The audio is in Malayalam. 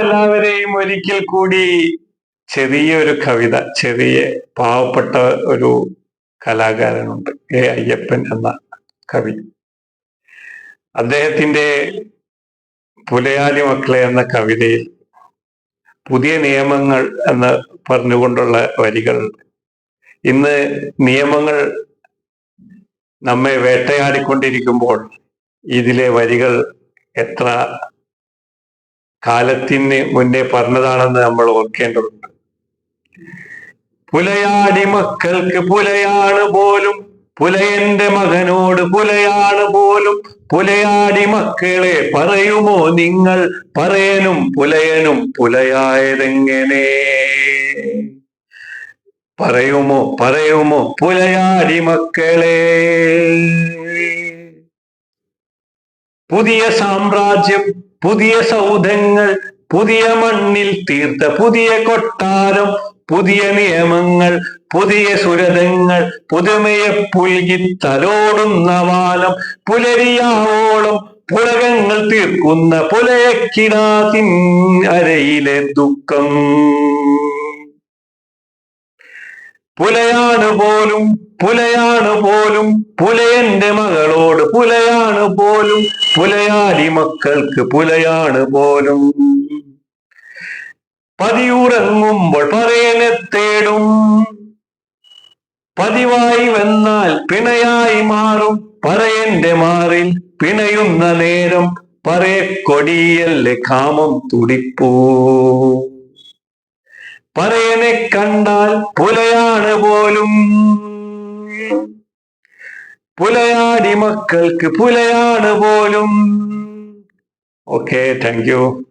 എല്ലാവരെയും ഒരിക്കൽ കൂടി ചെറിയൊരു കവിത ചെറിയ പാവപ്പെട്ട ഒരു കലാകാരനുണ്ട് എ. അയ്യപ്പൻ എന്ന കവി. അദ്ദേഹത്തിന്റെ പുലയാലി മക്കളെ എന്ന കവിതയിൽ പുതിയ നിയമങ്ങൾ എന്ന് പറഞ്ഞുകൊണ്ടുള്ള വരികൾ. ഇന്ന് നിയമങ്ങൾ നമ്മെ വേട്ടയാടിക്കൊണ്ടിരിക്കുമ്പോൾ ഇതിലെ വരികൾ എത്ര കാലത്തിന് മുന്നേ പറഞ്ഞതാണെന്ന് നമ്മൾ ഓർക്കേണ്ടതുണ്ട്. പുലയാടി മക്കൾക്ക് പുലയാണ് പോലും പുലയന്റെ മകനോട് പുലയാണ് പോലും. പുലയാടി മക്കളെ പറയുമോ നിങ്ങൾ? പറയനും പുലയനും പുലയായതെങ്ങനെ? പറയുമോ പറയുമോ പുലയാടി മക്കളെ? പുതിയ സാമ്രാജ്യം പുതിയ സൗധങ്ങൾ പുതിയ മണ്ണിൽ തീർത്ത പുതിയ കൊട്ടാരം പുതിയ നിയമങ്ങൾ പുതിയ സുരതങ്ങൾ പുതുമയെ പുൽകി തലോടുന്ന വാലം പുലരിയാവോളം പുളകങ്ങൾ തീർക്കുന്ന പുലയക്കിടാതിൻ അരയിലെ ദുഃഖം. പുലയാണ് പോലും പുലയാണ് പോലും പുലയന്റെ മകളോട് പുലയാണ് പോലും പുലയാടി മക്കൾക്ക് പുലയാണ് പോലും. പതിയുറങ്ങുമ്പോൾ പറയനെ തേടും. പതിവായി വന്നാൽ പിണയായി മാറും. പറയന്റെ മാറിൽ പിണയുന്ന നേരം പറയ കൊടിയല്ലേ കാമം തുടിപ്പൂ. പറയനെ കണ്ടാൽ പുലയാണ് പോലും. പുലയാടി മക്കൾക്ക് പുലയാണ് പോലും. Okay thank you